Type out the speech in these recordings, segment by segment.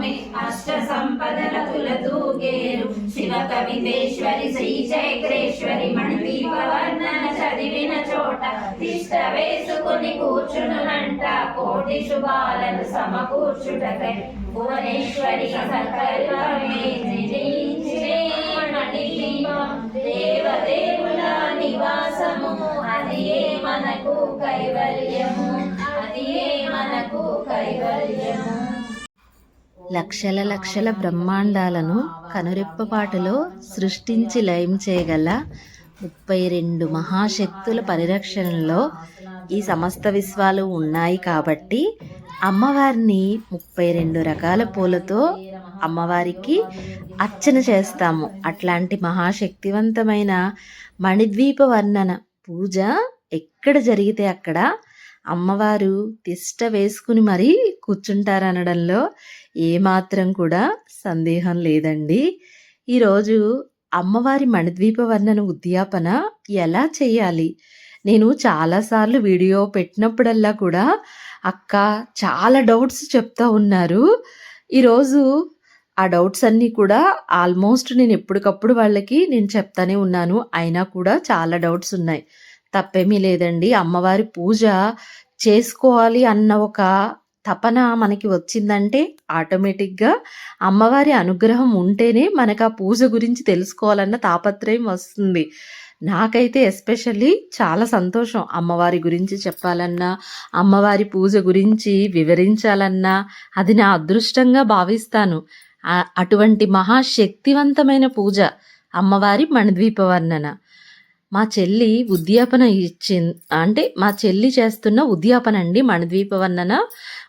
స్వామి అష్ట సంపదల తులతూగేరు శివ కవితేశ్వరి శ్రీ చైత్రేశ్వరి మణిదీపవర్ణన చదివిన చోట తిష్ట వేసుకుని కూర్చునునంట. కోటి శుభాలను సమకూర్చుటకై భువనేశ్వరి సంకల్పమే దేవదేవుల నివాసము అది ఏ మనకు కైవల్యము అది ఏ మనకు కైవల్యము. లక్షల లక్షల బ్రహ్మాండాలను కనురెప్పపాటులో సృష్టించి లయం చేయగల ముప్పై రెండు మహాశక్తుల పరిరక్షణలో ఈ సమస్త విశ్వాలు ఉన్నాయి కాబట్టి అమ్మవారిని ముప్పై రెండు రకాల పూలతో అమ్మవారికి అర్చన చేస్తాము. అట్లాంటి మహాశక్తివంతమైన మణిద్వీప వర్ణన పూజ ఎక్కడ జరిగితే అక్కడ అమ్మవారు తిష్ట వేసుకుని మరీ కూర్చుంటారనడంలో ఏమాత్రం కూడా సందేహం లేదండి. ఈరోజు అమ్మవారి మణిద్వీప వర్ణన ఉద్యాపన ఎలా చేయాలి? నేను చాలాసార్లు వీడియో పెట్టినప్పుడల్లా కూడా అక్క చాలా డౌట్స్ చెప్తా ఉన్నారు. ఈరోజు ఆ డౌట్స్ అన్నీ కూడా ఆల్మోస్ట్ నేను ఎప్పటికప్పుడు వాళ్ళకి నేను చెప్తానే ఉన్నాను. అయినా కూడా చాలా డౌట్స్ ఉన్నాయి. తప్పేమీ లేదండి. అమ్మవారి పూజ చేసుకోవాలి అన్న ఒక తపన మనకి వచ్చిందంటే ఆటోమేటిక్గా అమ్మవారి అనుగ్రహం ఉంటేనే మనకు ఆ పూజ గురించి తెలుసుకోవాలన్న తాపత్రయం వస్తుంది. నాకైతే ఎస్పెషల్లీ చాలా సంతోషం అమ్మవారి గురించి చెప్పాలన్నా అమ్మవారి పూజ గురించి వివరించాలన్నా. అది నా అదృష్టంగా భావిస్తాను. అటువంటి మహాశక్తివంతమైన పూజ అమ్మవారి మణిద్వీప వర్ణన మా చెల్లి ఉద్యాపన ఇచ్చి అంటే మా చెల్లి చేస్తున్న ఉద్యాపన అండి మణిద్వీప వర్ణన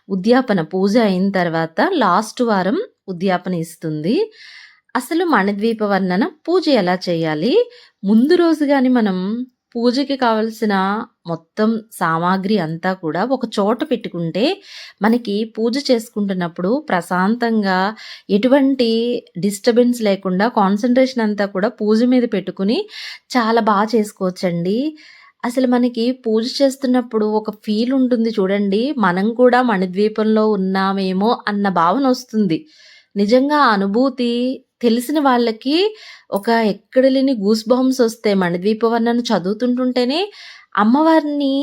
ఉద్యాపన పూజ అయిన తర్వాత లాస్ట్ వారం ఉద్యాపన ఇస్తుంది. అసలు మణిద్వీప వర్ణన పూజ ఎలా చేయాలి? ముందు రోజు కానీ మనం పూజకి కావలసిన మొత్తం సామాగ్రి అంతా కూడా ఒక చోట పెట్టుకుంటే మనకి పూజ చేసుకుంటున్నప్పుడు ప్రశాంతంగా ఎటువంటి డిస్టర్బెన్స్ లేకుండా కాన్సన్ట్రేషన్ అంతా కూడా పూజ మీద పెట్టుకుని చాలా బాగా చేసుకోవచ్చండి. అసలు మనకి పూజ చేస్తున్నప్పుడు ఒక ఫీల్ ఉంటుంది చూడండి. మనం కూడా మణిద్వీపంలో ఉన్నామేమో అన్న భావన వస్తుంది. నిజంగా అనుభూతి తెలిసిన వాళ్ళకి ఒక ఎక్కడ లేని గూస్ బాంబ్స్ వస్తాయి మణిద్వీప వర్ణను చదువుతుంటుంటేనే అమ్మవారిని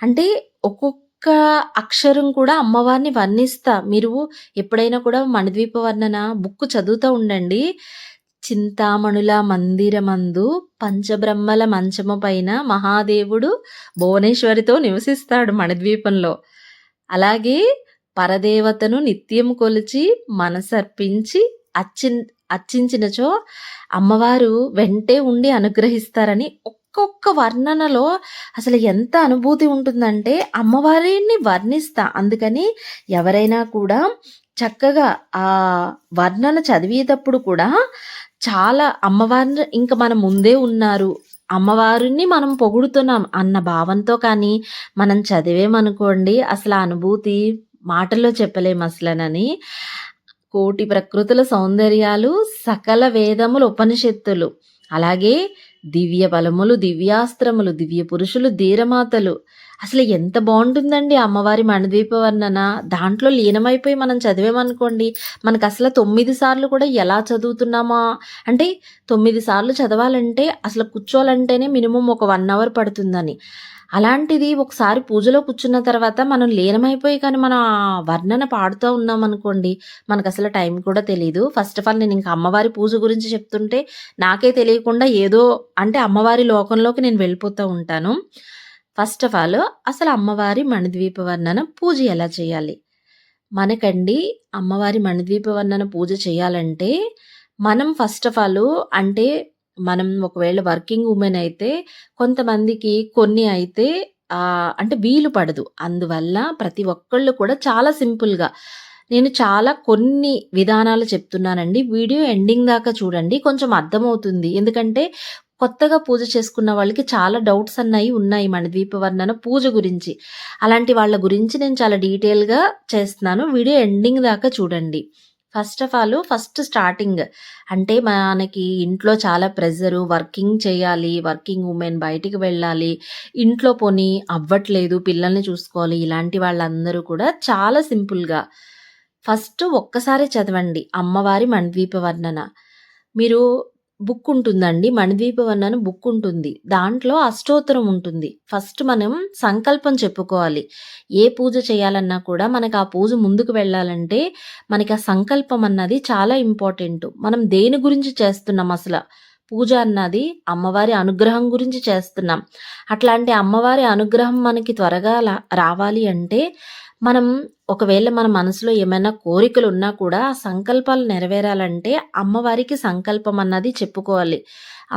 అంటే ఒక్కొక్క అక్షరం కూడా అమ్మవారిని వర్ణిస్తా. మీరు ఎప్పుడైనా కూడా మణిద్వీప వర్ణన బుక్ చదువుతూ ఉండండి. చింతామణుల మందిరమందు పంచబ్రహ్మల మంచము పైన మహాదేవుడు భువనేశ్వరితో నివసిస్తాడు మణిద్వీపంలో. అలాగే పరదేవతను నిత్యం కొలిచి మనసర్పించి అచ్చిన్ అర్చించినచో అమ్మవారు వెంటే ఉండి అనుగ్రహిస్తారని ఒక్కొక్క వర్ణనలో అసలు ఎంత అనుభూతి ఉంటుందంటే అమ్మవారిని వర్ణిస్తా. అందుకని ఎవరైనా కూడా చక్కగా ఆ వర్ణన చదివేటప్పుడు కూడా చాలా అమ్మవారిని ఇంకా మన ముందే ఉన్నారు. అమ్మవారిని మనం పొగుడుతున్నాం అన్న భావంతో కానీ మనం చదివేమనుకోండి అసలు అనుభూతి మాటల్లో చెప్పలేం అసలనని. కోటి ప్రకృతుల సౌందర్యాలు సకల వేదములు ఉపనిషత్తులు అలాగే దివ్య బలములు దివ్యాస్త్రములు దివ్య పురుషులు ధీరమాతలు అసలు ఎంత బాగుంటుందండి అమ్మవారి మణిద్వీప వర్ణన దాంట్లో లీనమైపోయి మనం చదివామనుకోండి మనకు అసలు తొమ్మిది సార్లు కూడా ఎలా చదువుతున్నామా? అంటే తొమ్మిది సార్లు చదవాలంటే అసలు కూర్చోవాలంటేనే మినిమం ఒక వన్ అవర్ పడుతుందని. అలాంటిది ఒకసారి పూజలో కూర్చున్న తర్వాత మనం లీనమైపోయి కానీ మనం ఆ వర్ణన పాడుతూ ఉన్నాం అనుకోండి మనకు అసలు టైం కూడా తెలియదు ఫస్ట్ ఆఫ్ ఆల్ నేను ఇంకా అమ్మవారి పూజ గురించి చెప్తుంటే నాకే తెలియకుండా ఏదో అంటే అమ్మవారి లోకంలోకి నేను వెళ్ళిపోతూ ఉంటాను. ఫస్ట్ ఆఫ్ ఆల్ అసలు అమ్మవారి మణిద్వీప వర్ణన పూజ ఎలా చేయాలి? మనకండి అమ్మవారి మణిద్వీప వర్ణన పూజ చేయాలంటే మనం ఫస్ట్ ఆఫ్ ఆల్ అంటే మనం ఒకవేళ వర్కింగ్ ఉమెన్ అయితే కొంతమందికి కొన్ని అయితే అంటే వీలు పడదు. అందువల్ల ప్రతి ఒక్కళ్ళు కూడా చాలా సింపుల్గా నేను చాలా కొన్ని విధానాలు చెప్తున్నానండి. వీడియో ఎండింగ్ దాకా చూడండి. కొంచెం అర్థమవుతుంది. ఎందుకంటే కొత్తగా పూజ చేసుకున్న వాళ్ళకి చాలా డౌట్స్ అన్నవి ఉన్నాయి మన దీపవర్ణన పూజ గురించి. అలాంటి వాళ్ళ గురించి నేను చాలా డీటెయిల్గా చేస్తున్నాను. వీడియో ఎండింగ్ దాకా చూడండి. First of all first starting అంటే మనకి ఇంట్లో చాలా ప్రెజరు వర్కింగ్ చేయాలి వర్కింగ్ ఉమెన్ బయటికి వెళ్ళాలి ఇంట్లో పోనీ అవ్వట్లేదు పిల్లల్ని చూసుకోవాలి ఇలాంటి వాళ్ళందరూ కూడా చాలా సింపుల్గా. ఫస్ట్ ఒక్కసారి చదవండి అమ్మవారి మణిద్వీప వర్ణన మీరు బుక్ ఉంటుందండి. మణిద్వీప అని బుక్ ఉంటుంది. దాంట్లో అష్టోత్తరం ఉంటుంది. ఫస్ట్ మనం సంకల్పం చెప్పుకోవాలి. ఏ పూజ చేయాలన్నా కూడా మనకు ఆ పూజ ముందుకు వెళ్ళాలంటే మనకి ఆ సంకల్పం అన్నది చాలా ఇంపార్టెంట్. మనం దేని గురించి చేస్తున్నాం అసలు? పూజ అన్నది అమ్మవారి అనుగ్రహం గురించి చేస్తున్నాం. అట్లాంటి అమ్మవారి అనుగ్రహం మనకి త్వరగా రావాలి అంటే మనం ఒకవేళ మన మనసులో ఏమైనా కోరికలు ఉన్నా కూడా సంకల్పాలు నెరవేరాలంటే అమ్మవారికి సంకల్పం అన్నది చెప్పుకోవాలి.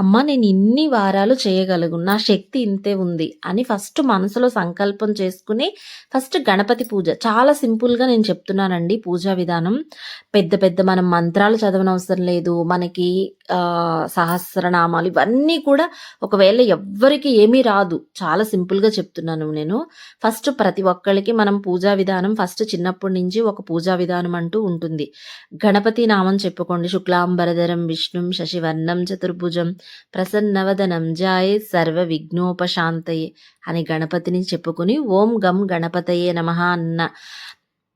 అమ్మ నేను ఇన్ని వారాలు చేయగలుగు నా శక్తి ఇంతే ఉంది అని ఫస్ట్ మనసులో సంకల్పం చేసుకుని ఫస్ట్ గణపతి పూజ. చాలా సింపుల్గా నేను చెప్తున్నానండి పూజా విధానం. పెద్ద పెద్ద మనం మంత్రాలు చదవనవసరం లేదు. మనకి సహస్రనామాలు ఇవన్నీ కూడా ఒకవేళ ఎవ్వరికి ఏమీ రాదు. చాలా సింపుల్గా చెప్తున్నాను నేను. ఫస్ట్ ప్రతి ఒక్కరికి మనం పూజా విధానం ఫస్ట్ చిన్నప్పటి నుంచి ఒక పూజా విధానం అంటూ ఉంటుంది. గణపతి నామం చెప్పుకోండి. శుక్లాంబరధరం విష్ణుం శశివర్ణం చతుర్భుజం ప్రసన్నవదనం జాయే సర్వ విఘ్నోపశాంతయే అని గణపతిని చెప్పుకుని ఓం గం గణపతయే నమ అన్న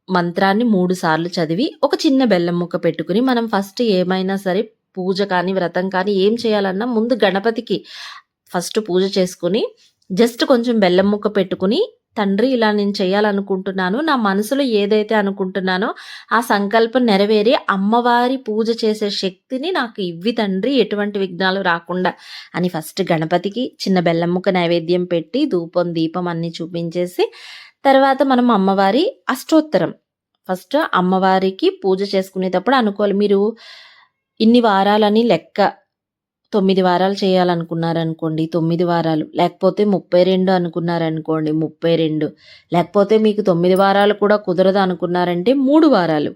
మంత్రాన్ని మూడు సార్లు చదివి ఒక చిన్న బెల్లం ముక్క పెట్టుకుని మనం ఫస్ట్ ఏమైనా సరే పూజ కానీ వ్రతం కానీ ఏం చేయాలన్నా ముందు గణపతికి ఫస్ట్ పూజ చేసుకుని జస్ట్ కొంచెం బెల్లం ముక్క పెట్టుకుని తండ్రి ఇలా నేను చేయాలనుకుంటున్నాను నా మనసులో ఏదైతే అనుకుంటున్నానో ఆ సంకల్పం నెరవేరి అమ్మవారి పూజ చేసే శక్తిని నాకు ఇవ్వి తండ్రి ఎటువంటి విఘ్నాలు రాకుండా అని ఫస్ట్ గణపతికి చిన్న బెల్లమ్మక నైవేద్యం పెట్టి ధూపం దీపం అన్ని చూపించేసి తర్వాత మనం అమ్మవారి అష్టోత్తరం. ఫస్ట్ అమ్మవారికి పూజ చేసుకునేటప్పుడు అనుకోవాలి మీరు ఇన్ని వారాలని లెక్క తొమ్మిది వారాలు చేయాలనుకున్నారనుకోండి తొమ్మిది వారాలు. లేకపోతే ముప్పై రెండు అనుకున్నారనుకోండి ముప్పై రెండు. లేకపోతే మీకు తొమ్మిది వారాలు కూడా కుదరదు అనుకున్నారంటే మూడు వారాలు.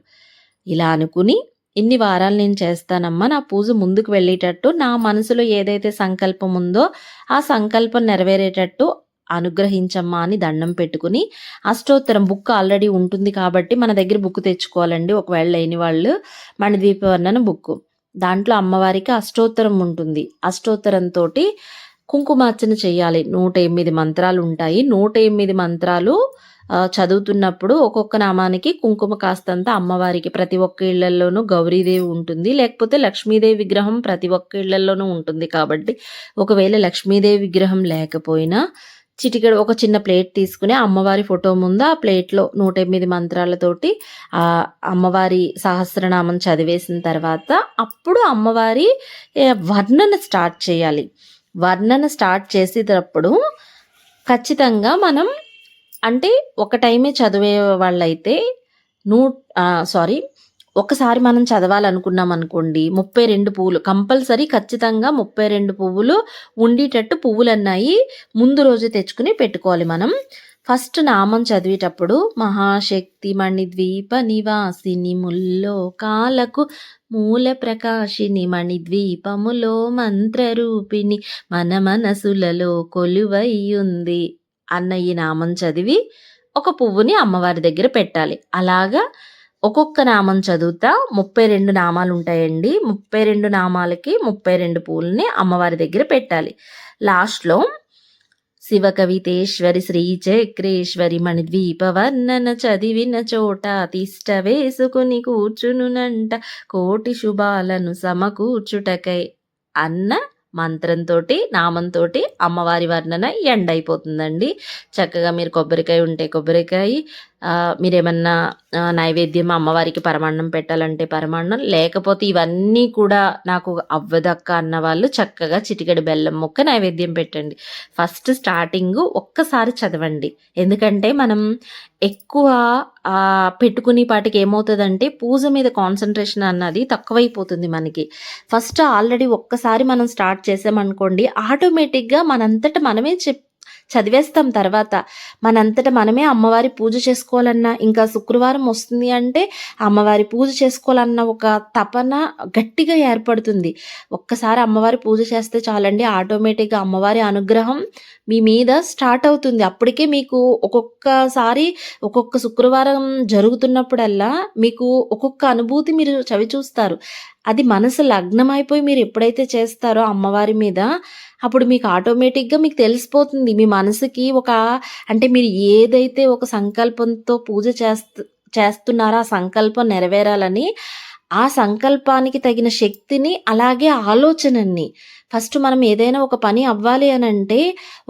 ఇలా అనుకుని ఇన్ని వారాలు నేను చేస్తానమ్మా నా పూజ ముందుకు వెళ్ళేటట్టు నా మనసులో ఏదైతే సంకల్పం ఉందో ఆ సంకల్పం నెరవేరేటట్టు అనుగ్రహించమ్మా అని దండం పెట్టుకుని అష్టోత్తరం బుక్ ఆల్రెడీ ఉంటుంది కాబట్టి మన దగ్గర బుక్ తెచ్చుకోవాలండి. ఒకవేళ లేని వాళ్ళు మన బుక్ దాంట్లో అమ్మవారికి అష్టోత్తరం ఉంటుంది. అష్టోత్తరంతో కుంకుమార్చన చేయాలి. నూట ఎనిమిది మంత్రాలు ఉంటాయి. నూట ఎనిమిది మంత్రాలు చదువుతున్నప్పుడు ఒక్కొక్క నామానికి కుంకుమ కాస్తంత అమ్మవారికి ప్రతి ఒక్క ఇళ్ళలోనూ గౌరీదేవి ఉంటుంది. లేకపోతే లక్ష్మీదేవి విగ్రహం ప్రతి ఒక్క ఇళ్ళలోనూ ఉంటుంది కాబట్టి ఒకవేళ లక్ష్మీదేవి విగ్రహం లేకపోయినా చిటికెడు ఒక చిన్న ప్లేట్ తీసుకుని అమ్మవారి ఫోటో ముందు ఆ ప్లేట్లో నూట ఎనిమిది మంత్రాలతోటి ఆ అమ్మవారి సహస్రనామం చదివేసిన తర్వాత అప్పుడు అమ్మవారి వర్ణన స్టార్ట్ చేయాలి. వర్ణన స్టార్ట్ చేసేటప్పుడు ఖచ్చితంగా మనం అంటే ఒక టైమే చదివే వాళ్ళైతే నూ సారీ ఒకసారి మనం చదవాలనుకున్నాం అనుకోండి ముప్పై రెండు పువ్వులు కంపల్సరీ ఖచ్చితంగా ముప్పై రెండు పువ్వులు ఉండేటట్టు పువ్వులు అన్నాయి ముందు రోజు తెచ్చుకుని పెట్టుకోవాలి మనం. ఫస్ట్ నామం చదివేటప్పుడు మహాశక్తి మణిద్వీప నివాసిని ముల్లో కాలకు మూల ప్రకాశిని మణిద్వీపములో మంత్రరూపిణి మన మనసులలో కొలువయ్యుంది ఉంది అన్న ఈ నామం చదివి ఒక పువ్వుని అమ్మవారి దగ్గర పెట్టాలి. అలాగా ఒక్కొక్క నామం చదువుతా ముప్పై రెండు నామాలు ఉంటాయండి ముప్పై రెండు నామాలకి ముప్పై రెండు పూలని అమ్మవారి దగ్గర పెట్టాలి. లాస్ట్లో శివకవితేశ్వరి శ్రీ చక్రేశ్వరి మణిద్వీప వర్ణన చదివిన చోట తిష్ట వేసుకుని కూర్చునునంట కోటి శుభాలను సమకూర్చుటకై అన్న మంత్రంతో నామంతో అమ్మవారి వర్ణన ఎండ్ అయిపోతుందండి చక్కగా మీరు కొబ్బరికాయ ఉంటే కొబ్బరికాయ మీరేమన్నా నైవేద్యం అమ్మవారికి పరమాన్నం పెట్టాలంటే పరమాన్నం లేకపోతే ఇవన్నీ కూడా నాకు అవ్వదక్క అన్న వాళ్ళు చక్కగా చిటికెడు బెల్లం ముక్క నైవేద్యం పెట్టండి. ఫస్ట్ స్టార్టింగ్ ఒక్కసారి చదవండి. ఎందుకంటే మనం ఎక్కువ పెట్టుకునే పాటికి ఏమవుతుందంటే పూజ మీద కాన్సన్ట్రేషన్ అన్నది తక్కువైపోతుంది మనకి. ఫస్ట్ ఆల్రెడీ ఒక్కసారి మనం స్టార్ట్ చేసామనుకోండి ఆటోమేటిక్గా మనంతట మనమే చెప్ చదివేస్తాం తర్వాత. మనంతట మనమే అమ్మవారి పూజ చేసుకోవాలన్నా ఇంకా శుక్రవారం వస్తుంది అంటే అమ్మవారి పూజ చేసుకోవాలన్న ఒక తపన గట్టిగా ఏర్పడుతుంది. ఒక్కసారి అమ్మవారి పూజ చేస్తే చాలండి ఆటోమేటిక్గా అమ్మవారి అనుగ్రహం మీ మీద స్టార్ట్ అవుతుంది. అప్పటికే మీకు ఒక్కొక్కసారి ఒక్కొక్క శుక్రవారం జరుగుతున్నప్పుడల్లా మీకు ఒక్కొక్క అనుభూతి మీరు చవి చూస్తారు అది మనసు లగ్నమైపోయి మీరు ఎప్పుడైతే చేస్తారో అమ్మవారి మీద అప్పుడు మీకు ఆటోమేటిక్గా మీకు తెలిసిపోతుంది. మీ మనసుకి ఒక అంటే మీరు ఏదైతే ఒక సంకల్పంతో పూజ చేస్తు చేస్తున్నారో ఆ సంకల్పం నెరవేరాలని ఆ సంకల్పానికి తగిన శక్తిని అలాగే ఆలోచనని ఫస్ట్ మనం ఏదైనా ఒక పని అవ్వాలి అని అంటే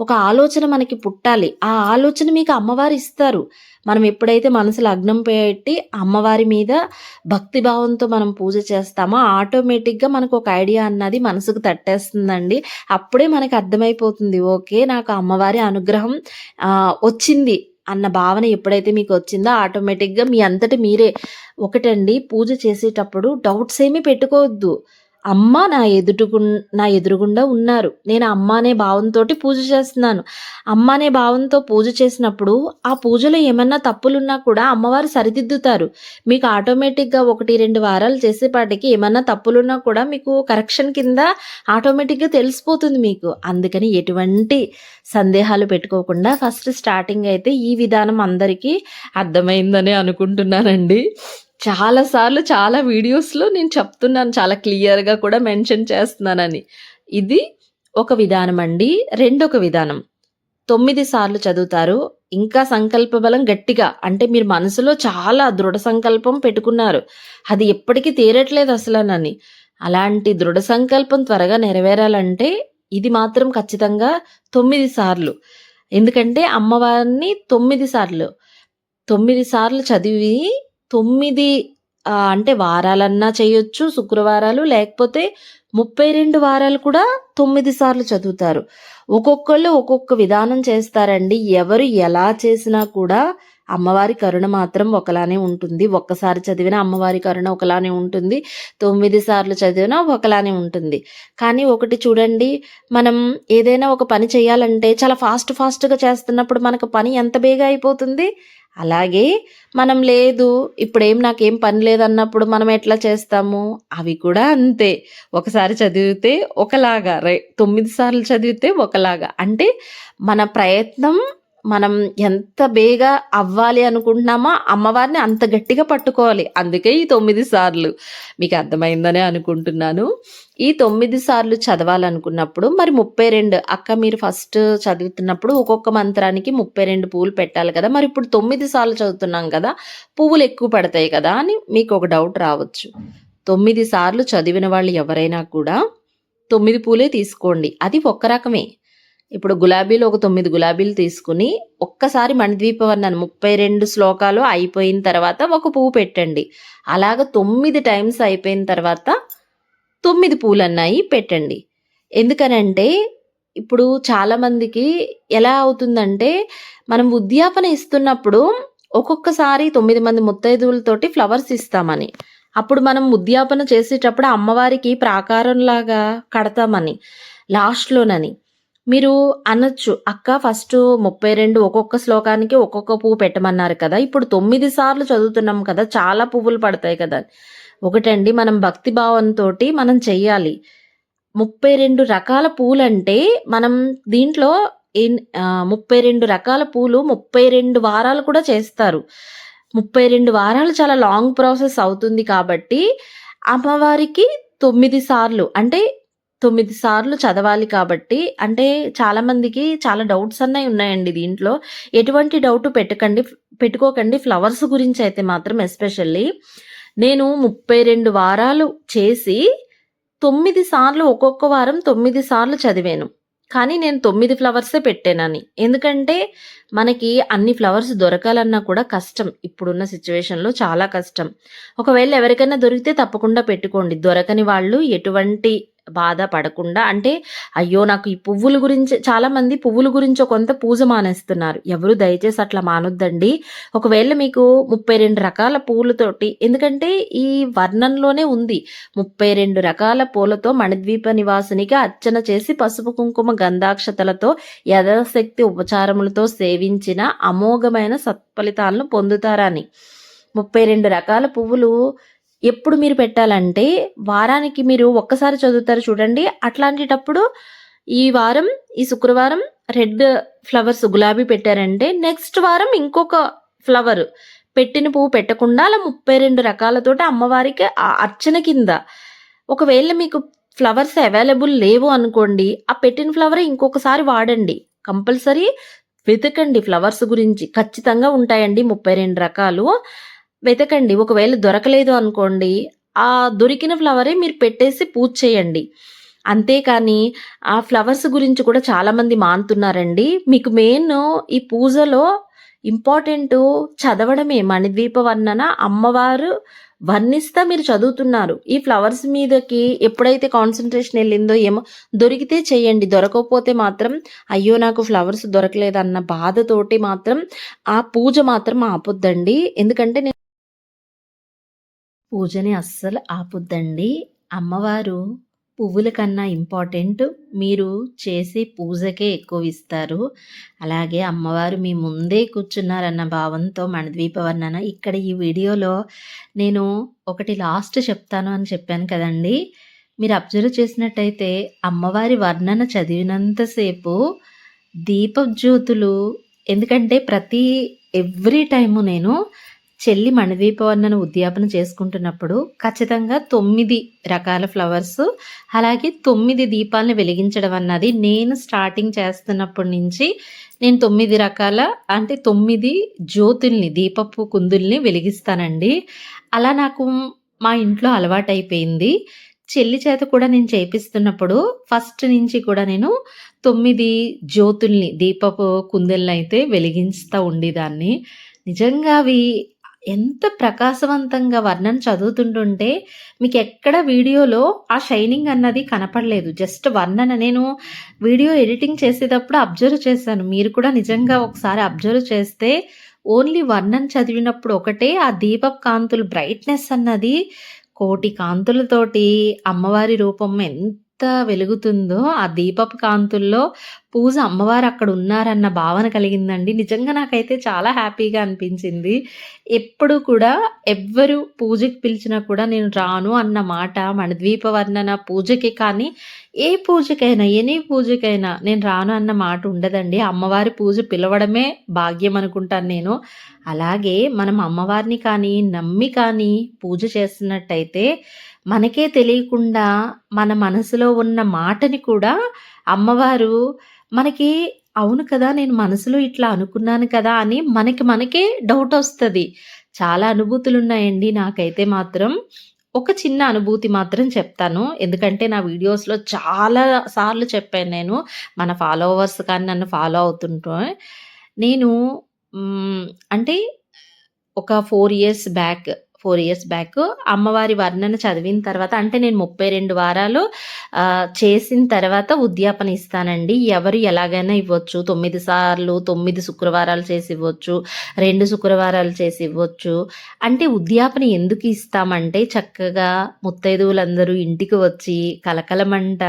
ఒక ఆలోచన మనకి పుట్టాలి. ఆ ఆలోచన మీకు అమ్మవారు ఇస్తారు. మనం ఎప్పుడైతే మనసు లగ్నం పెట్టి అమ్మవారి మీద భక్తి భావంతో మనం పూజ చేస్తామో ఆటోమేటిక్గా మనకు ఒక ఐడియా అన్నది మనసుకు తట్టేస్తుందండి. అప్పుడే మనకి అర్థమైపోతుంది. ఓకే నాకు అమ్మవారి అనుగ్రహం వచ్చింది అన్న భావన ఎప్పుడైతే మీకు వచ్చిందో ఆటోమేటిక్గా మీ అంతటి మీరే. ఒకటండి పూజ చేసేటప్పుడు డౌట్స్ ఏమీ పెట్టుకోవద్దు. అమ్మ నా ఎదుటుగు నా ఎదురుగుండా ఉన్నారు. నేను అమ్మ అనే భావంతో పూజ చేస్తున్నాను. అమ్మ అనే భావంతో పూజ చేసినప్పుడు ఆ పూజలో ఏమన్నా తప్పులున్నా కూడా అమ్మవారు సరిదిద్దుతారు. మీకు ఆటోమేటిక్గా ఒకటి రెండు వారాలు చేసేపాటికి ఏమన్నా తప్పులున్నా కూడా మీకు కరెక్షన్ కింద ఆటోమేటిక్గా తెలిసిపోతుంది మీకు. అందుకని ఎటువంటి సందేహాలు పెట్టుకోకుండా ఫస్ట్ స్టార్టింగ్ అయితే ఈ విధానం అందరికీ అర్థమైందని అనుకుంటున్నానండి. చాలాసార్లు చాలా వీడియోస్లో నేను చెప్తున్నాను చాలా క్లియర్గా కూడా మెన్షన్ చేస్తున్నానని. ఇది ఒక విధానం అండి. రెండొక విధానం. తొమ్మిది సార్లు చదువుతారు. ఇంకా సంకల్ప బలం గట్టిగా అంటే మీరు మనసులో చాలా దృఢ సంకల్పం పెట్టుకున్నారు. అది ఎప్పటికీ తీరట్లేదు అసలనని. అలాంటి దృఢ సంకల్పం త్వరగా నెరవేరాలంటే ఇది మాత్రం ఖచ్చితంగా తొమ్మిది సార్లు. ఎందుకంటే అమ్మవారిని తొమ్మిది సార్లు తొమ్మిది సార్లు చదివి తొమ్మిది అంటే వారాలన్నా చేయొచ్చు శుక్రవారాలు లేకపోతే ముప్పై రెండు వారాలు కూడా తొమ్మిది సార్లు చదువుతారు. ఒక్కొక్కళ్ళు ఒక్కొక్క విధానం చేస్తారండి. ఎవరు ఎలా చేసినా కూడా అమ్మవారి కరుణ మాత్రం ఒకలానే ఉంటుంది. ఒక్కసారి చదివిన అమ్మవారి కరుణ ఒకలానే ఉంటుంది. తొమ్మిది సార్లు చదివినా ఒకలానే ఉంటుంది. కానీ ఒకటి చూడండి మనం ఏదైనా ఒక పని చేయాలంటే చాలా ఫాస్ట్ ఫాస్ట్గా చేస్తున్నప్పుడు మనకు పని ఎంత బేగా అయిపోతుంది? అలాగే మనం లేదు ఇప్పుడేం నాకేం పని లేదన్నప్పుడు మనం ఎట్లా చేస్తాము? అవి కూడా అంతే. ఒకసారి చదివితే ఒకలాగా రై తొమ్మిది సార్లు చదివితే ఒకలాగా. అంటే మన ప్రయత్నం మనం ఎంత బేగా అవ్వాలి అనుకుంటున్నామో అమ్మవారిని అంత గట్టిగా పట్టుకోవాలి. అందుకే ఈ తొమ్మిది సార్లు. మీకు అర్థమైందనే అనుకుంటున్నాను. ఈ తొమ్మిది సార్లు చదవాలనుకున్నప్పుడు మరి ముప్పై రెండు అక్క మీరు ఫస్ట్ చదువుతున్నప్పుడు ఒక్కొక్క మంత్రానికి ముప్పై రెండు పువ్వులు పెట్టాలి కదా. మరి ఇప్పుడు తొమ్మిది సార్లు చదువుతున్నాం కదా పువ్వులు ఎక్కువ పడతాయి కదా అని మీకు ఒక డౌట్ రావచ్చు. తొమ్మిది సార్లు చదివిన వాళ్ళు ఎవరైనా కూడా తొమ్మిది పూలే తీసుకోండి. అది ఒక్క రకమే. ఇప్పుడు గులాబీలు ఒక తొమ్మిది గులాబీలు తీసుకుని ఒక్కసారి మణిద్వీపవర్ణాన్ని ముప్పై రెండు శ్లోకాలు అయిపోయిన తర్వాత ఒక పువ్వు పెట్టండి. అలాగ తొమ్మిది టైమ్స్ అయిపోయిన తర్వాత తొమ్మిది పూలు అన్నాయి పెట్టండి. ఎందుకనంటే ఇప్పుడు చాలామందికి ఎలా అవుతుందంటే మనం ఉద్యాపన ఇస్తున్నప్పుడు ఒక్కొక్కసారి తొమ్మిది మంది ముత్తైదువులతోటి ఫ్లవర్స్ ఇస్తామని. అప్పుడు మనం ఉద్యాపన చేసేటప్పుడు అమ్మవారికి ప్రాకారంలాగా కడతామని లాస్ట్లోనని. మీరు అనొచ్చు. అక్క ఫస్ట్ ముప్పై రెండు ఒక్కొక్క శ్లోకానికి ఒక్కొక్క పువ్వు పెట్టమన్నారు కదా. ఇప్పుడు తొమ్మిది సార్లు చదువుతున్నాం కదా. చాలా పువ్వులు పడతాయి కదా. ఒకటండి మనం భక్తి భావంతో మనం చెయ్యాలి. ముప్పై రెండు రకాల పూలంటే మనం దీంట్లో ఎన్- ముప్పై రెండు రకాల పూలు ముప్పై రెండు వారాలు కూడా చేస్తారు. ముప్పై రెండు వారాలు చాలా లాంగ్ ప్రాసెస్ అవుతుంది కాబట్టి అమ్మవారికి తొమ్మిది సార్లు అంటే తొమ్మిది సార్లు చదవాలి కాబట్టి అంటే చాలామందికి చాలా డౌట్స్ అన్నవి ఉన్నాయండి దీంట్లో. ఎటువంటి డౌట్ పెట్టకండి పెట్టుకోకండి. ఫ్లవర్స్ గురించి అయితే మాత్రం ఎస్పెషల్లీ నేను ముప్పై రెండు వారాలు చేసి తొమ్మిది సార్లు ఒక్కొక్క వారం తొమ్మిది సార్లు చదివాను. కానీ నేను తొమ్మిది ఫ్లవర్సే పెట్టానని. ఎందుకంటే మనకి అన్ని ఫ్లవర్స్ దొరకాలన్నా కూడా కష్టం. ఇప్పుడున్న సిచ్యువేషన్లో చాలా కష్టం. ఒకవేళ ఎవరికైనా దొరికితే తప్పకుండా పెట్టుకోండి. దొరకని వాళ్ళు ఎటువంటి బాధ పడకుండా అంటే అయ్యో నాకు ఈ పువ్వుల గురించి చాలా మంది పువ్వుల గురించి కొంత పూజ మానేస్తున్నారు. ఎవరు దయచేసి అట్లా మానొద్దండి. ఒకవేళ మీకు ముప్పై రెండు రకాల పూలతోటి ఎందుకంటే ఈ వర్ణంలోనే ఉంది. ముప్పై రెండు రకాల పూలతో మణిద్వీప నివాసునికి అర్చన చేసి పసుపు కుంకుమ గంధాక్షతలతో యథాశక్తి ఉపచారములతో సేవించిన అమోఘమైన సత్ఫలితాలను పొందుతారని. ముప్పై రెండు రకాల పువ్వులు ఎప్పుడు మీరు పెట్టాలంటే వారానికి మీరు ఒక్కసారి చదువుతారు చూడండి. అట్లాంటిటప్పుడు ఈ వారం ఈ శుక్రవారం రెడ్ ఫ్లవర్స్ గులాబీ పెట్టారంటే నెక్స్ట్ వారం ఇంకొక ఫ్లవర్. పెట్టిన పువ్వు పెట్టకుండా అలా ముప్పై రెండు రకాలతోటి అమ్మవారికి ఆ అర్చన కింద. ఒకవేళ మీకు ఫ్లవర్స్ అవైలబుల్ లేవు అనుకోండి ఆ పెట్టిన ఫ్లవర్ ఇంకొకసారి వాడండి. కంపల్సరీ వెతకండి ఫ్లవర్స్ గురించి. ఖచ్చితంగా ఉంటాయండి ముప్పై రెండు రకాలు. వెతకండి. ఒకవేళ దొరకలేదు అనుకోండి ఆ దొరికిన ఫ్లవరే మీరు పెట్టేసి పూజ చేయండి. అంతేకాని ఆ ఫ్లవర్స్ గురించి కూడా చాలామంది మానుతున్నారండి మీకు మెయిన్ ఈ పూజలో ఇంపార్టెంట్ చదవడమే. మణిద్వీప వర్ణన అమ్మవారు వర్ణిస్తా మీరు చదువుతున్నారు. ఈ ఫ్లవర్స్ మీదకి ఎప్పుడైతే కాన్సన్ట్రేషన్ వెళ్ళిందో ఏమో దొరికితే చేయండి. దొరకకపోతే మాత్రం అయ్యో నాకు ఫ్లవర్స్ దొరకలేదన్న బాధతోటి మాత్రం ఆ పూజ మాత్రం ఆపొద్దండి. ఎందుకంటే నేను పూజని అస్సలు ఆపొద్దండి. అమ్మవారు పువ్వుల కన్నా ఇంపార్టెంట్. మీరు చేసే పూజకే ఎక్కువ ఇస్తారు అలాగే అమ్మవారు మీ ముందే కూర్చున్నారన్న భావంతో మన వర్ణన ఇక్కడ ఈ వీడియోలో నేను ఒకటి లాస్ట్ చెప్తాను అని చెప్పాను కదండి. మీరు అబ్జర్వ్ చేసినట్టయితే అమ్మవారి వర్ణన చదివినంతసేపు దీపజ్యోతులు ఎందుకంటే ప్రతి ఎవ్రీ టైము నేను చెల్లి మణిదీపవర్ణన ఉద్యాపన చేసుకుంటున్నప్పుడు ఖచ్చితంగా తొమ్మిది రకాల ఫ్లవర్స్ అలాగే తొమ్మిది దీపాలను వెలిగించడం అన్నది నేను స్టార్టింగ్ చేస్తున్నప్పటి నుంచి నేను తొమ్మిది రకాల అంటే తొమ్మిది జ్యోతుల్ని దీపపు కుందుల్ని వెలిగిస్తానండి. అలా నాకు మా ఇంట్లో అలవాటైపోయింది. చెల్లి చేత కూడా నేను చేపిస్తున్నప్పుడు ఫస్ట్ నుంచి కూడా నేను తొమ్మిది జ్యోతుల్ని దీపపు కుందుల్ని అయితే వెలిగిస్తూ ఉండేదాన్ని. నిజంగా అవి ఎంత ప్రకాశవంతంగా వర్ణన చదువుతుంటుంటే మీకు ఎక్కడ వీడియోలో ఆ షైనింగ్ అన్నది కనపడలేదు. జస్ట్ వర్ణన. నేను వీడియో ఎడిటింగ్ చేసేటప్పుడు అబ్జర్వ్ చేశాను. మీరు కూడా నిజంగా ఒకసారి అబ్జర్వ్ చేస్తే ఓన్లీ వర్ణన చదివినప్పుడు ఒకటే ఆ దీపక్ కాంతులు బ్రైట్నెస్ అన్నది కోటి కాంతులతోటి అమ్మవారి రూపం ఎంత వెలుగుతుందో ఆ దీపపు కాంతుల్లో పూజ అమ్మవారు అక్కడ ఉన్నారన్న భావన కలిగిందండి. నిజంగా నాకైతే చాలా హ్యాపీగా అనిపించింది. ఎప్పుడు కూడా ఎవ్వరు పూజకి పిలిచినా కూడా నేను రాను అన్న మాట మణద్వీప వర్ణన పూజకి కానీ ఏ పూజకైనా ఎనీ పూజకైనా నేను రాను అన్న మాట ఉండదండి. అమ్మవారి పూజ పిలవడమే భాగ్యం అనుకుంటాను నేను. అలాగే మనం అమ్మవారిని కానీ నమ్మి కానీ పూజ చేస్తున్నట్టయితే మనకే తెలియకుండా మన మనసులో ఉన్న మాటని కూడా అమ్మవారు మనకి అవును కదా నేను మనసులో ఇట్లా అనుకున్నాను కదా అని మనకి మనకే డౌట్ వస్తుంది. చాలా అనుభూతులు ఉన్నాయండి నాకైతే మాత్రం. ఒక చిన్న అనుభూతి మాత్రం చెప్తాను. ఎందుకంటే నా వీడియోస్లో చాలా సార్లు చెప్పాను నేను. మన ఫాలోవర్స్ కానీ నన్ను ఫాలో అవుతుంటే నేను అంటే ఒక four years back four years back అమ్మవారి వర్ణన చదివిన తర్వాత అంటే నేను ముప్పై రెండు వారాలు చేసిన తర్వాత ఉద్యాపన ఇస్తానండి. ఎవరు ఎలాగైనా ఇవ్వచ్చు. తొమ్మిది సార్లు తొమ్మిది శుక్రవారాలు చేసి ఇవ్వచ్చు. రెండు శుక్రవారాలు చేసి ఇవ్వచ్చు. అంటే ఉద్యాపన ఎందుకు ఇస్తామంటే చక్కగా ముత్తైదువులందరూ ఇంటికి వచ్చి కలకలమంట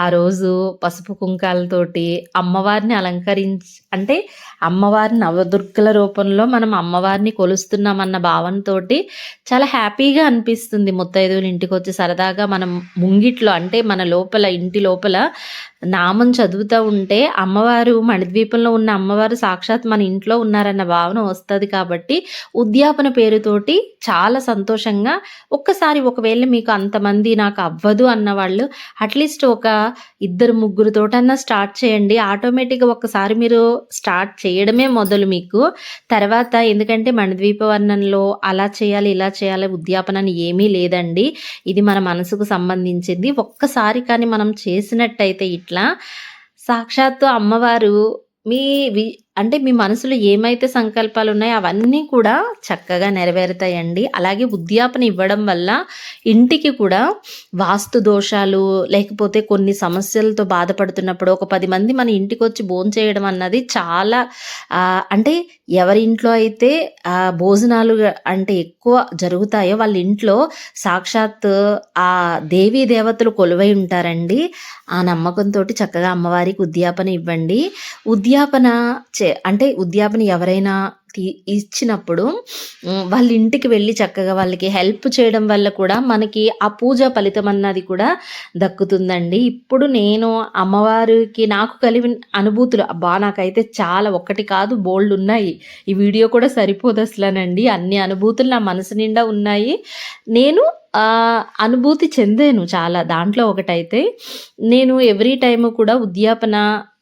ఆ రోజు పసుపు కుంకాలతోటి అమ్మవారిని అలంకరించి అంటే అమ్మవారిని నవదుర్గల రూపంలో మనం అమ్మవారిని కొలుస్తున్నామన్న భావంతో చాలా హ్యాపీగా అనిపిస్తుంది ముత్తైదువులు ఇంటికి వచ్చి సరదాగా మనం ముంగిట్లో అంటే మన లోపల ఇంటి లోపల నామం చదువుతూ ఉంటే అమ్మవారు మణిద్వీపంలో ఉన్న అమ్మవారు సాక్షాత్ మన ఇంట్లో ఉన్నారన్న భావన వస్తుంది కాబట్టి ఉద్యాపన పేరుతోటి చాలా సంతోషంగా ఒక్కసారి ఒకవేళ మీకు అంతమంది నాకు అవ్వదు అన్న వాళ్ళు అట్లీస్ట్ ఒక ఇద్దరు ముగ్గురుతోటన్నా స్టార్ట్ చేయండి. ఆటోమేటిక్గా ఒక్కసారి మీరు స్టార్ట్ చేయడమే మొదలు మీకు. తర్వాత ఎందుకంటే మన వర్ణంలో అలా చేయాలి ఇలా చేయాలి ఉద్యాపన అని ఏమీ లేదండి. ఇది మన మనసుకు సంబంధించింది. ఒక్కసారి కానీ మనం చేసినట్టయితే ఇట్లా సాక్షాత్తు అమ్మవారు మీ వి అంటే మీ మనసులో ఏమైతే సంకల్పాలు ఉన్నాయో అవన్నీ కూడా చక్కగా నెరవేరుతాయండి. అలాగే ఉద్యాపన ఇవ్వడం వల్ల ఇంటికి కూడా వాస్తు దోషాలు లేకపోతే కొన్ని సమస్యలతో బాధపడుతున్నప్పుడు ఒక పది మంది మన ఇంటికి వచ్చి భోంచేయడం అన్నది చాలా అంటే ఎవరి ఇంట్లో అయితే భోజనాలు అంటే ఎక్కువ జరుగుతాయో వాళ్ళ ఇంట్లో సాక్షాత్ ఆ దేవీ దేవతలు కొలువై ఉంటారండి. ఆ నమ్మకంతో చక్కగా అమ్మవారికి ఉద్యాపన ఇవ్వండి. ఉద్యాపన చే అంటే ఉద్యాపన ఎవరైనా తీ- ఇచ్చినప్పుడు వాళ్ళ ఇంటికి వెళ్ళి చక్కగా వాళ్ళకి హెల్ప్ చేయడం వల్ల కూడా మనకి ఆ పూజ ఫలితం అన్నది కూడా దక్కుతుందండి. ఇప్పుడు నేను అమ్మవారికి నాకు కలిగిన అనుభూతులు అబ్బా నాకైతే చాలా ఒక్కటి కాదు బోల్డ్ ఉన్నాయి. ఈ వీడియో కూడా సరిపోదు అసలనండి. అన్ని అనుభూతులు నా మనసు నిండా ఉన్నాయి. నేను అనుభూతి చెందాను చాలా. దాంట్లో ఒకటైతే నేను ఎవ్రీ టైము కూడా ఉద్యాపన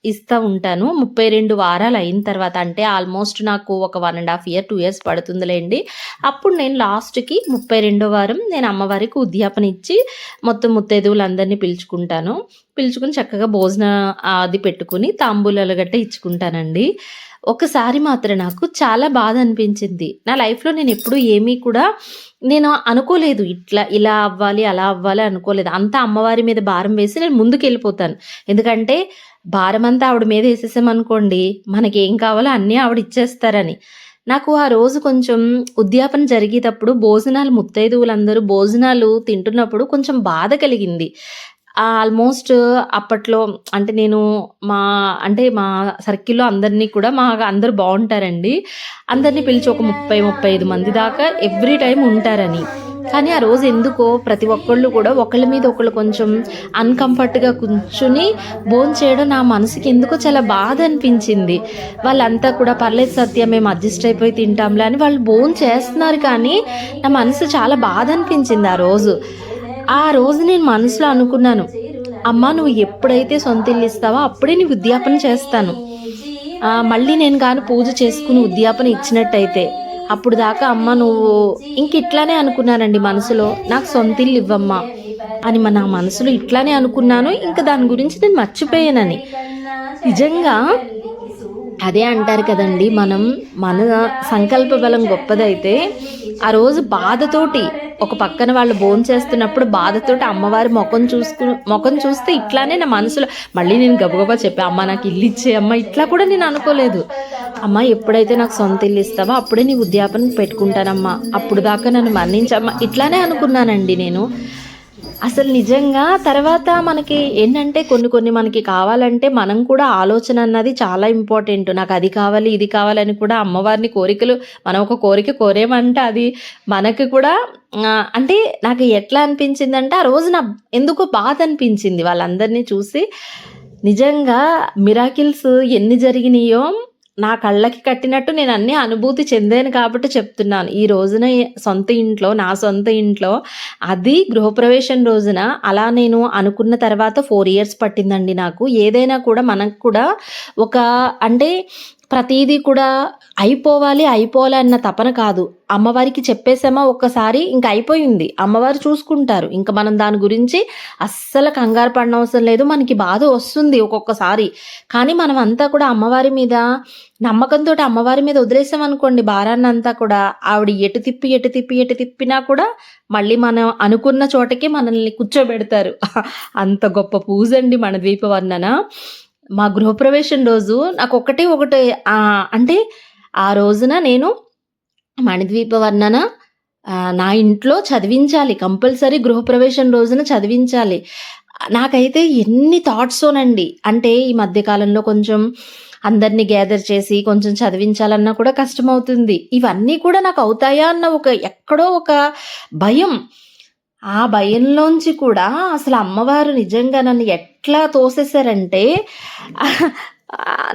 ఇస్తూ ఉంటాను. ముప్పై రెండు వారాలు అయిన తర్వాత అంటే ఆల్మోస్ట్ నాకు ఒక one and half year two years పడుతుందిలేండి. అప్పుడు నేను లాస్ట్కి ముప్పై రెండో వారం నేను అమ్మవారికి ఉద్యాపన ఇచ్చి మొత్తం ముత్తైదువులందరినీ పిలుచుకుంటాను. పిలుచుకుని చక్కగా భోజన అది పెట్టుకుని తాంబూలాలు గట్ట ఇచ్చుకుంటానండి. ఒకసారి మాత్రం నాకు చాలా బాధ అనిపించింది నా లైఫ్లో నేను ఎప్పుడూ ఏమీ కూడా నేను అనుకోలేదు. ఇట్లా ఇలా అవ్వాలి అలా అవ్వాలి అనుకోలేదు. అంతా అమ్మవారి మీద భారం వేసి నేను ముందుకు వెళ్ళిపోతాను ఎందుకంటే భారం అంతా ఆవిడ మీద వేసేసామనుకోండి మనకి ఏం కావాలో అన్నీ ఆవిడ ఇచ్చేస్తారని. నాకు ఆ రోజు కొంచెం ఉద్యాపన జరిగేటప్పుడు భోజనాలు ముత్తైదువులందరూ భోజనాలు తింటున్నప్పుడు కొంచెం బాధ కలిగింది. ఆల్మోస్ట్ అప్పట్లో అంటే నేను మా అంటే మా సర్కిల్లో అందరినీ కూడా మా అందరు బాగుంటారండి. అందరినీ పిలిచి ఒక ముప్పై ముప్పై ఐదు మంది దాకా ఎవ్రీ టైం ఉంటారని. కానీ ఆ రోజు ఎందుకో ప్రతి ఒక్కళ్ళు కూడా ఒకళ్ళ మీద ఒకళ్ళు కొంచెం అన్కంఫర్ట్గా కూర్చుని బోన్ చేయడం నా మనసుకి ఎందుకో చాలా బాధ అనిపించింది. వాళ్ళంతా కూడా పర్లేదు సత్య మేము అడ్జస్ట్ అయిపోయి తింటాంలే అని వాళ్ళు బోన్ చేస్తున్నారు కానీ నా మనసు చాలా బాధ అనిపించింది ఆ రోజు. ఆ రోజు నేను మనసులో అనుకున్నాను అమ్మ నువ్వు ఎప్పుడైతే సొంత ఇల్లు ఇస్తావో అప్పుడే నీ ఉద్యాపన చేస్తాను. మళ్ళీ నేను కానీ పూజ చేసుకుని ఉద్యాపన ఇచ్చినట్టయితే అప్పుడు దాకా అమ్మ నువ్వు ఇంక ఇట్లానే అనుకున్నానండి మనసులో నాకు సొంత ఇల్లు ఇవ్వమ్మా అని మన నా మనసులో ఇట్లానే అనుకున్నాను ఇంకా దాని గురించి నేను మర్చిపోయానని. నిజంగా అదే అంటారు కదండి మనం మన సంకల్ప బలం గొప్పదైతే ఆ రోజు బాధతోటి ఒక పక్కన వాళ్ళు భోజనం చేస్తున్నప్పుడు బాధతోటి అమ్మవారి ముఖం చూసుకు ముఖం చూస్తే ఇట్లానే నా మనసులో మళ్ళీ నేను గబగబా చెప్పా అమ్మ నాకు ఇల్లు ఇచ్చే అమ్మ ఇట్లా కూడా నేను అనుకోలేదు. అమ్మ ఎప్పుడైతే నాకు సొంత ఇల్లు ఇస్తావో అప్పుడే నీ ఉద్యాపన పెట్టుకుంటానమ్మా. అప్పుడు దాకా నన్ను మన్నించమ్మా. ఇట్లానే అనుకున్నానండి నేను. అసలు నిజంగా తర్వాత మనకి ఏంటంటే కొన్ని కొన్ని మనకి కావాలంటే మనం కూడా ఆలోచన అన్నది చాలా ఇంపార్టెంట్. నాకు అది కావాలి ఇది కావాలని కూడా అమ్మవారిని కోరికలు మనం ఒక కోరిక కోరేమంటే అది మనకి కూడా అంటే నాకు ఎట్లా అనిపించిందంటే ఆ రోజు నా ఎందుకో బాధ అనిపించింది వాళ్ళందరినీ చూసి. నిజంగా మిరాకిల్స్ ఎన్ని జరిగినాయో నా కళ్ళకి కట్టినట్టు నేను అన్ని అనుభూతి చెందాను కాబట్టి చెప్తున్నాను. ఈ రోజున సొంత ఇంట్లో నా సొంత ఇంట్లో అది గృహప్రవేశం రోజున అలా నేను అనుకున్న తర్వాత ఫోర్ ఇయర్స్ పట్టిందండి నాకు. ఏదైనా కూడా మనకు కూడా ఒక అంటే ప్రతిదీ కూడా అయిపోవాలి అయిపోవాలి అన్న తపన కాదు. అమ్మవారికి చెప్పేసామా ఒక్కసారి ఇంకా అయిపోయింది. అమ్మవారు చూసుకుంటారు. ఇంకా మనం దాని గురించి అస్సలు కంగారు పడిన అవసరం లేదు. మనకి బాధ వస్తుంది ఒక్కొక్కసారి. కానీ మనం అంతా కూడా అమ్మవారి మీద నమ్మకంతో అమ్మవారి మీద వదిలేసామనుకోండి భారాన్ని అంతా కూడా. ఆవిడ ఎటు తిప్పి ఎటు తిప్పి ఎటు తిప్పినా కూడా మళ్ళీ మనం అనుకున్న చోటకి మనల్ని కూర్చోబెడతారు. అంత గొప్ప పూజ అండి మన ద్వీపవర్ణన. మా గృహప్రవేశం రోజు నాకు ఒకటే ఒకటి అంటే ఆ రోజున నేను మణిద్వీప వర్ణన నా ఇంట్లో చదివించాలి కంపల్సరీ గృహప్రవేశం రోజున చదివించాలి. నాకైతే ఎన్ని థాట్స్నండి అంటే ఈ మధ్యకాలంలో కొంచెం అందరినీ గ్యాదర్ చేసి కొంచెం చదివించాలన్నా కూడా కష్టమవుతుంది. ఇవన్నీ కూడా నాకు అవుతాయా అన్న ఒక ఎక్కడో ఒక భయం. ఆ భయంలోంచి కూడా అసలు అమ్మవారు నిజంగా నన్ను ఎట్లా తోసేశారంటే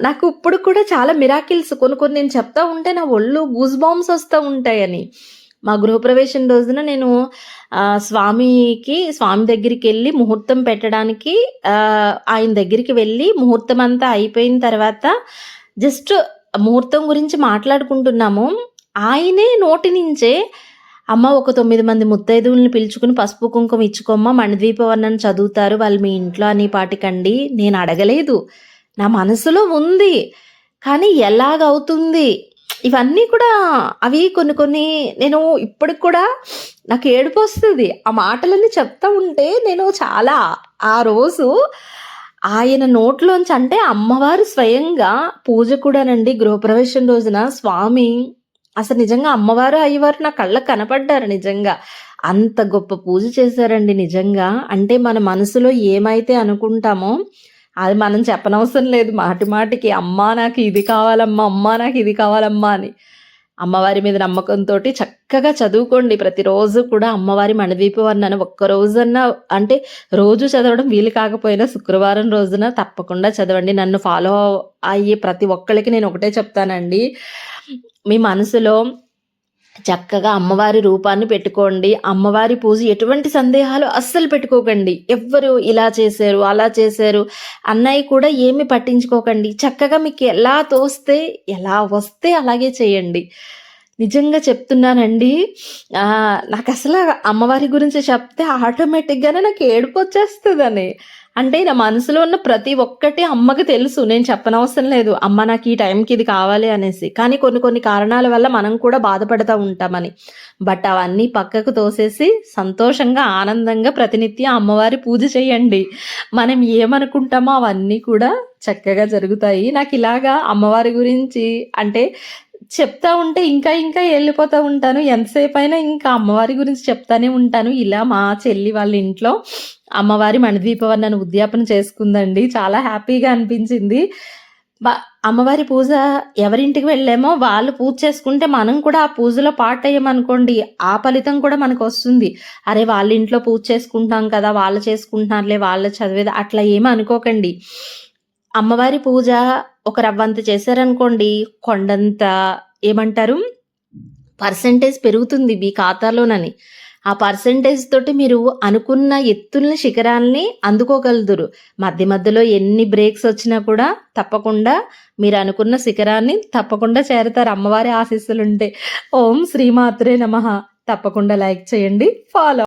నాకు ఇప్పుడు కూడా చాలా మిరాకిల్స్. కొన్ని కొన్ని నేను చెప్తా ఉంటే నా ఒళ్ళు గూజ్ బాంబ్స్ వస్తూ ఉంటాయని. మా గృహప్రవేశం రోజున నేను స్వామికి స్వామి దగ్గరికి వెళ్ళి ముహూర్తం పెట్టడానికి ఆయన దగ్గరికి వెళ్ళి ముహూర్తం అంతా అయిపోయిన తర్వాత జస్ట్ ముహూర్తం గురించి మాట్లాడుకుంటున్నాము. ఆయనే నోటి నుంచే అమ్మ ఒక తొమ్మిది మంది ముత్తైదువుల్ని పిలుచుకుని పసుపు కుంకుమ ఇచ్చుకోమ్మ మణిద్వీపవర్ణన చదువుతారు. వాళ్ళు మీ ఇంట్లో అని పాటికండి నేను అడగలేదు. నా మనసులో ఉంది. కానీ ఎలాగవుతుంది? ఇవన్నీ కూడా అవి కొన్ని కొన్ని నేను ఇప్పటికి కూడా నాకు ఏడుపు వస్తుంది. ఆ మాటలన్నీ చెప్తా ఉంటే నేను చాలా ఆ రోజు ఆయన నోట్లోంచి అంటే అమ్మవారు స్వయంగా పూజ కూడానండి గృహప్రవేశం రోజున స్వామి అసలు నిజంగా అమ్మవారు అయ్యవారు నా కళ్ళకు కనపడ్డారు నిజంగా. అంత గొప్ప పూజ చేశారండి నిజంగా. అంటే మన మనసులో ఏమైతే అనుకుంటామో అది మనం చెప్పనవసరం లేదు. మాటి మాటికి అమ్మా నాకు ఇది కావాలమ్మా అమ్మా నాకు ఇది కావాలమ్మా అని. అమ్మవారి మీద నమ్మకంతో చక్కగా చదువుకోండి. ప్రతిరోజు కూడా అమ్మవారి మణిదీప వర్ణన ఒక్కరోజన్నా అంటే రోజు చదవడం వీలు కాకపోయినా శుక్రవారం రోజున తప్పకుండా చదవండి. నన్ను ఫాలో అయ్యే ప్రతి ఒక్కరికి నేను ఒకటే చెప్తానండి. మీ మనసులో చక్కగా అమ్మవారి రూపాన్ని పెట్టుకోండి. అమ్మవారి పూజ ఎటువంటి సందేహాలు అస్సలు పెట్టుకోకండి. ఎవ్వరు ఇలా చేశారు అలా చేశారు. అన్నయ్య కూడా ఏమి పట్టించుకోకండి. చక్కగా మీకు ఎలా తోస్తే ఎలా వస్తే అలాగే చేయండి. నిజంగా చెప్తున్నానండి. నాకు అసలు అమ్మవారి గురించి చెప్తే ఆటోమేటిక్గానే నాకు ఏడుపు వచ్చేస్తుందని. అంటే నా మనసులో ఉన్న ప్రతి ఒక్కటి అమ్మకి తెలుసు. నేను చెప్పనవసరం లేదు. అమ్మ నాకు ఈ టైంకి ఇది కావాలి అనేసి. కానీ కొన్ని కొన్ని కారణాల వల్ల మనం కూడా బాధపడుతూ ఉంటామని. బట్ అవన్నీ పక్కకు తోసేసి సంతోషంగా ఆనందంగా ప్రతినిత్యం అమ్మవారి పూజ చేయండి. మనం ఏమనుకుంటామో అవన్నీ కూడా చక్కగా జరుగుతాయి. నాకు ఇలాగా అమ్మవారి గురించి అంటే చెప్తా ఉంటే ఇంకా ఇంకా వెళ్ళిపోతూ ఉంటాను. ఎంతసేపు అయినా ఇంకా అమ్మవారి గురించి చెప్తానే ఉంటాను. ఇలా మా చెల్లి వాళ్ళ ఇంట్లో అమ్మవారి మణిదీపవర్ణను ఉద్యాపన చేసుకుందండి. చాలా హ్యాపీగా అనిపించింది. అమ్మవారి పూజ ఎవరింటికి వెళ్ళామో వాళ్ళు పూజ చేసుకుంటే మనం కూడా ఆ పూజలో పార్ట్ అయ్యామనుకోండి. ఆ ఫలితం కూడా మనకు వస్తుంది. అరే వాళ్ళ ఇంట్లో పూజ చేసుకుంటాం కదా వాళ్ళు చేసుకుంటున్నారులే వాళ్ళు చదివేది అట్లా ఏమీ అనుకోకండి అమ్మవారి పూజ ఒక రవ్వంత చేశారనుకోండి కొండంత ఏమంటారు? పర్సంటేజ్ పెరుగుతుంది మీ ఖాతాలోనని. ఆ పర్సంటేజ్ తోటి మీరు అనుకున్న ఎత్తుల్ని శిఖరాల్ని అందుకోగలుగుతారు. మధ్య మధ్యలో ఎన్ని బ్రేక్స్ వచ్చినా కూడా తప్పకుండా మీరు అనుకున్న శిఖరాన్ని తప్పకుండా చేరతారు. అమ్మవారి ఆశీస్సులుంటే. ఓం శ్రీమాత్రే నమః. తప్పకుండా లైక్ చేయండి. ఫాలో